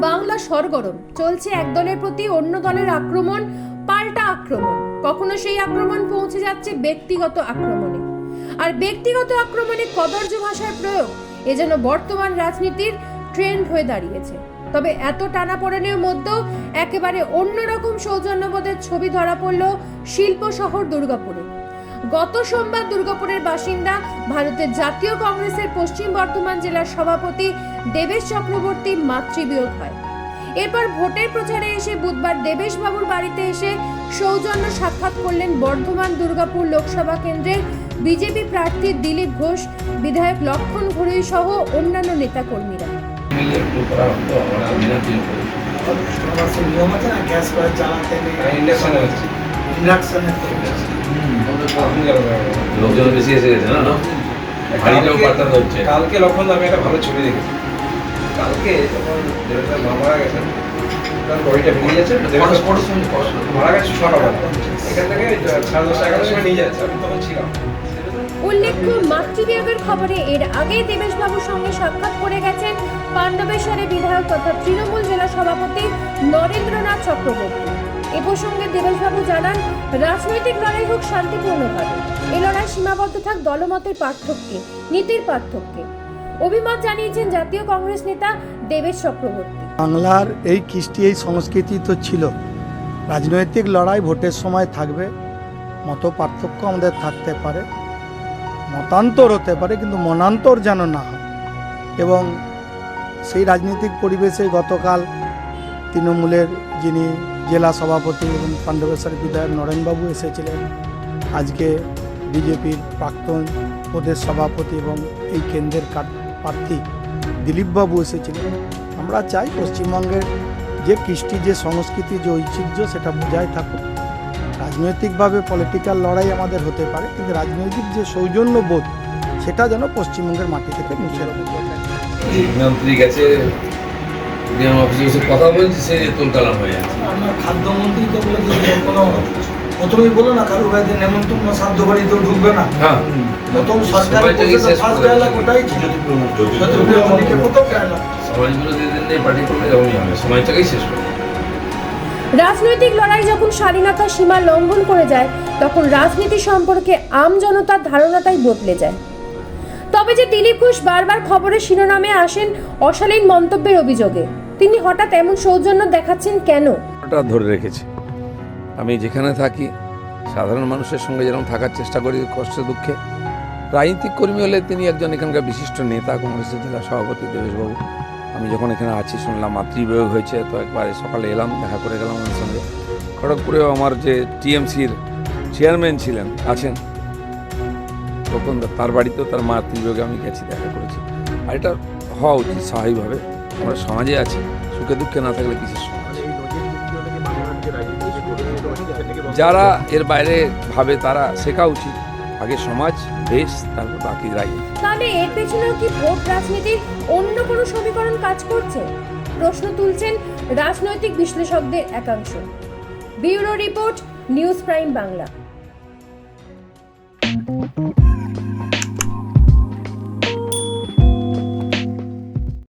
বাংলা সরগরম। চলছে এক দলের প্রতি অন্য দলের আক্রমণ, পাল্টা আক্রমণ। কখনো সেই আক্রমণ পৌঁছে যাচ্ছে ব্যক্তিগত আক্রমণে। আর ব্যক্তিগত আক্রমণে কদর্য ভাষার প্রয়োগ, এ যেন বর্তমান রাজনীতির ট্রেন্ড হয়ে দাঁড়িয়েছে। তবে এত টানাপোড়েনের মধ্যেও একেবারে অন্যরকম সৌজন্যবোধের ছবি ধরা পড়ল শিল্প শহর দুর্গাপুরে। গত সোমবার দুর্গাপুরের বাসিন্দা ভারতের জাতীয় কংগ্রেসের পশ্চিম বর্ধমান জেলার সভাপতি দেবেশ চক্রবর্তী মাতৃবিয়োগ হয়। এরপর ভোটের প্রচারে এসে বুধবার দেবেশ বাবুর বাড়িতে এসে সৌজন্য সাক্ষাৎ করলেন বর্ধমান দুর্গাপুর লোকসভা কেন্দ্রের বিজেপি প্রার্থী দিলীপ ঘোষ বিধায়ক লক্ষণ ঘড়ুই সহ অন্যান্য নেতাকর্মীরা। নিয়ম আছে না গ্যাস চালাতে লোকজন বেশি এসে গেছে না হচ্ছে কালকে লক্ষণ আমি একটা ভালো ছবি দেখেছি। কালকে যখন দেবেন্দ্র মা মারা গেছেন তার বডিটা বেরিয়ে যাচ্ছে মারা গেছে ছটা বেলা এখান থেকে সাড়ে দশটা এগারোটার সময় নিয়ে যাচ্ছে আমি তখন ছিলাম। উল্লেখ্য মাতৃবিয়োগের খবরে এর আগে দেবেশবাবুর সঙ্গে সাক্ষাৎ করে গেছেন পাণ্ডবেশ্বরের বিধায়ক তথা তৃণমূল জেলা সভাপতি নরেন্দ্রনাথ চক্রবর্তী। এ প্রসঙ্গে দেবেশবাবু জানান, রাজনৈতিক লড়াই হোক শান্তিপূর্ণভাবে। এ লড়াই সীমাবদ্ধ থাক দলমতের পার্থক্যে, নীতির পার্থক্যে। অভিমত জানিয়েছেন জাতীয় কংগ্রেস নেতা দেবেশ চক্রবর্তী। বাংলার এই কৃষ্টি, এই সংস্কৃতি তো ছিল। রাজনৈতিক লড়াই ভোটের সময় থাকবে মত পার্থক্য আমাদের থাকতে পারে। মতান্তর হতে পারে, কিন্তু মনান্তর যেন না হয়। এবং সেই রাজনৈতিক পরিবেশে গতকাল তৃণমূলের যিনি জেলা সভাপতি এবং পাণ্ডবেশ্বর বিধায়ক নরেনবাবু এসেছিলেন। আজকে বিজেপির প্রাক্তন প্রদেশ সভাপতি এবং এই কেন্দ্রের প্রার্থী দিলীপবাবু এসেছিলেন। আমরা চাই পশ্চিমবঙ্গের যে কৃষ্টি, যে সংস্কৃতি, যে ঐতিহ্য সেটা বজায় থাকুক। রাজনৈতিকভাবে পলিটিক্যাল লড়াই আমাদের হতে পারে, কিন্তু রাজনৈতিক যে সৌজন্য বোধ সেটা যেন পশ্চিমবঙ্গের মাটি থেকে মুছে মন্ত্রী গেছে ডিএম অফিসে কথা বলছে সে হয়ে যাচ্ছে। আপনার খাদ্যমন্ত্রী তো বলে কোনো প্রথমেই বলো না কারও বাড়িতে নেমন্তন্ন সাধ্য বাড়ি তো ঢুকবে না। হ্যাঁ। প্রথম সরকার ফার্স্ট করে ওটাই ছিল। প্রথম ডায়লগ সমাজ বিরোধীদের নিয়ে পার্টি করলে এরকমই হবে। সময়টাকেই শেষ করে রাজনৈতিক লড়াই যখন স্বাধীনতার সীমা লঙ্ঘন করে যায় তখন রাজনীতি সম্পর্কে আম জনতার ধারণাটাই বদলে যায়। তবে যে দিলীপ ঘোষ বারবার খবরের শিরোনামে আসেন অশালীন মন্তব্যের অভিযোগে, তিনি হঠাৎ এমন সৌজন্য দেখাচ্ছেন কেন? ওটা ধরে রেখেছি। আমি যেখানে থাকি, সাধারণ মানুষের সঙ্গে যেরকম থাকার চেষ্টা করি, কষ্টে, দুঃখে, রাজনীতিক কর্মী হলে তিনি একজন এখানকার বিশিষ্ট নেতা কংগ্রেসের জেলা সভাপতি দেবেশবাবু। আমি যখন এখানে আছি, শুনলাম মাতৃবিয়োগ হয়েছে, তো একবার সকালে এলাম, দেখা করে গেলাম ওনার সঙ্গে। খড়গপুরেও আমার যে টিএমসির চেয়ারম্যান ছিলেন, আছেন। তখন তার বাড়িতেও তার মাতৃবিয়োগে আমি গেছি, দেখা করেছি। আর এটা হওয়া উচিত স্বাভাবিকভাবে। আমরা সমাজে আছি, সুখে দুঃখে না থাকলে কিছু সমাজ যারা এর বাইরে ভাবে, তারা শেখা উচিত। আগে সমাজ, দেশ, তারপর বাকি রাজনীতি তাহলে এর পেছনেও কি ভোট রাজনীতির অন্য কোনো সমীকরণ কাজ করছে? প্রশ্ন তুলছেন রাজনৈতিক বিশ্লেষকদের একাংশ। Bureau report, news prime Bangla.